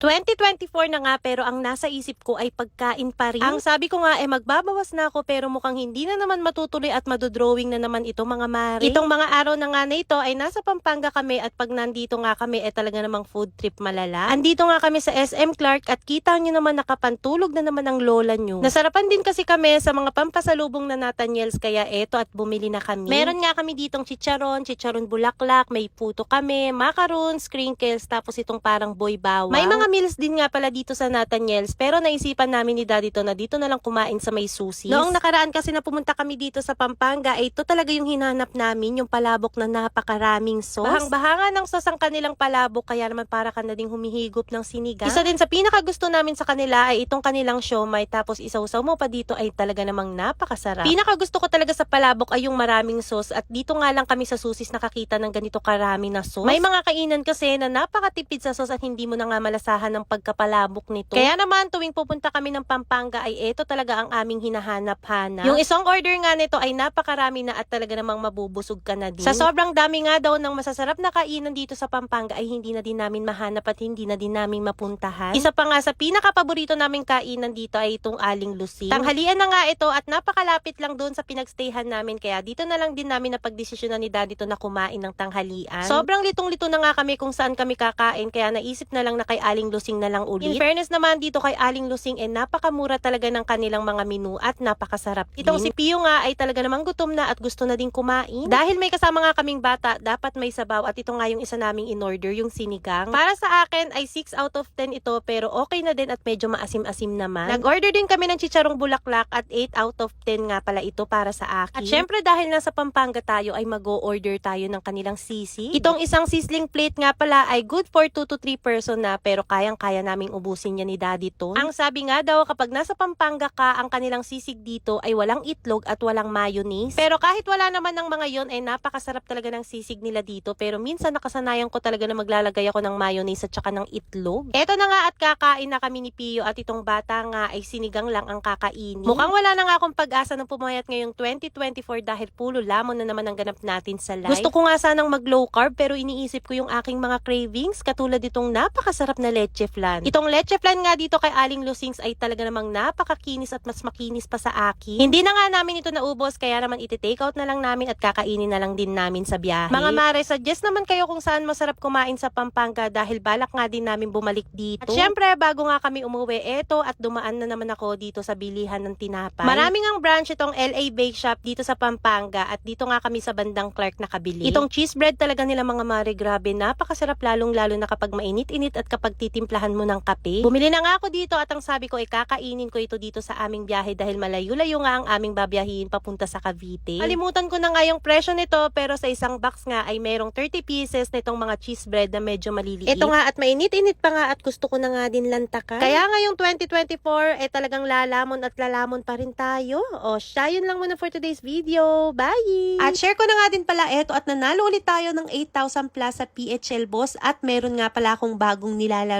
2024 na nga pero ang nasa isip ko ay pagkain pa rin. Ang sabi ko nga ay magbabawas na ako pero mukhang hindi na naman matutuloy at madodrawing na naman ito mga mare. Itong mga araw na nga na ito ay nasa Pampanga kami at pag nandito nga kami ay talaga namang food trip malala. Andito nga kami sa SM Clark at kita nyo naman nakapantulog na naman ang lola nyo. Nasarapan din kasi kami sa mga pampasalubong na Nathaniels kaya eto at bumili na kami. Meron nga kami ditong chicharon, chicharon bulaklak, may puto kami, macarons, crinkles, tapos itong parang boy bawang. May mga meals din nga pala dito sa Nathaniels pero naisipan namin ni Daddy to na dito na lang kumain sa may susis. Noong nakaraan kasi na pumunta kami dito sa Pampanga ay ito talaga yung hinanap namin, yung palabok na napakaraming sauce. Bahang-bahanga ng sauce ang kanilang palabok kaya naman para ka na ding humihigop ng sinigang. Isa din sa pinaka gusto namin sa kanila ay itong kanilang siomay tapos isawsaw mo pa dito ay talaga namang napakasarap. Pinaka gusto ko talaga sa palabok ay yung maraming sauce at dito nga lang kami sa susis nakakita ng ganito karami na sauce. May mga kainan kasi na napakatipid sa sauce at hindi mo na nga malasahan ng pagkapalabok nito. Kaya naman tuwing pupunta kami ng Pampanga ay ito talaga ang aming hinahanap-hanap. Yung isang order nga nito ay napakarami na at talaga namang mabubusog ka na din. Sa sobrang dami nga daw ng masasarap na kainan dito sa Pampanga ay hindi na din namin mahanap at hindi na din namin mapuntahan. Isa pa nga sa pinaka-paborito naming kainan dito ay itong aling lusing. Tanghalian na nga ito at napakalapit lang doon sa pinagstayhan namin kaya dito na lang din namin napagdesisyonan ni daddy to na kumain ng tanghalian. Sobrang litong-lito na nga kami kung saan kami kakain kaya naisip na lang na kay aling lusing na lang ulit. In fairness naman dito kay aling lusing eh napakamura talaga ng kanilang mga menu at napakasarap. Itong si Pio nga ay talaga namang gutom na at gusto na din kumain. Dahil may kasama nga kaming bata, dapat may sabaw at ito nga yung isa naming in-order, yung sinigang. Para sa akin ay 6 out of 10 ito pero okay na din at medyo maasim-asim naman. Nag-order din kami ng chicharong bulaklak at 8 out of 10 nga pala ito para sa akin. At syempre dahil nasa Pampanga tayo ay mag-order tayo ng kanilang sisig. Itong isang sizzling plate nga pala ay good for 2 to 3 person na pero kayang-kaya naming ubusin niya ni Daddy to. Ang sabi nga daw kapag nasa Pampanga ka, ang kanilang sisig dito ay walang itlog at walang mayonnaise. Pero kahit wala naman ng mga yon ay napakasarap talaga ng sisig nila dito. Pero minsan nakasanayan ko talaga na maglalagay ako ng mayonnaise at saka ng itlog. Eto na nga at kakain na kami ni Pio at itong bata nga ay sinigang lang ang kakainin. Mukhang wala na nga akong pag-asa ng pumayat ngayong 2024 dahil pulo lamon na naman ang ganap natin sa life. Gusto ko nga sanang mag low carb pero iniisip ko yung aking mga cravings katulad itong napakasarap na leche flan. Itong leche flan nga dito kay Aling Lusings ay talaga namang napakakinis at mas makinis pa sa akin. Hindi na nga namin ito naubos kaya naman iti-take out na lang namin at kakainin na lang din namin sa biyahe. Mga mare, suggest naman kayo kung saan masarap kumain sa Pampanga dahil balak nga din namin bumalik dito. At syempre, bago nga kami umuwi, eto at dumaan na naman ako dito sa bilihan ng tinapay. Maraming ang branch itong LA Bake Shop dito sa Pampanga at dito nga kami sa bandang Clark nakabili. Itong cheese bread talaga nila mga mare, grabe, napakasarap lalong lalo na kapag mainit-init at kapag titimplahan mo ng kape. Bumili na nga ako dito at ang sabi ko ay kakainin ko ito dito sa aming biyahe dahil malayo-layo nga ang aming babiyahin papunta sa Cavite. Kalimutan ko na nga yung presyo nito pero sa isang box nga ay merong 30 pieces nitong mga cheese bread na medyo maliliit. Ito nga at mainit-init pa nga at gusto ko na nga din lantakan. Kaya ngayong 2024 eh talagang lalamon at lalamon pa rin tayo. O siya yun lang muna for today's video. Bye! At share ko na nga din pala eto at nanalo ulit tayo ng 8,000 plus sa PHL Boss at meron nga pala akong bagong nilalaro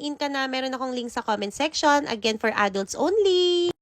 in ka na meron akong link sa comment section. Again for adults only.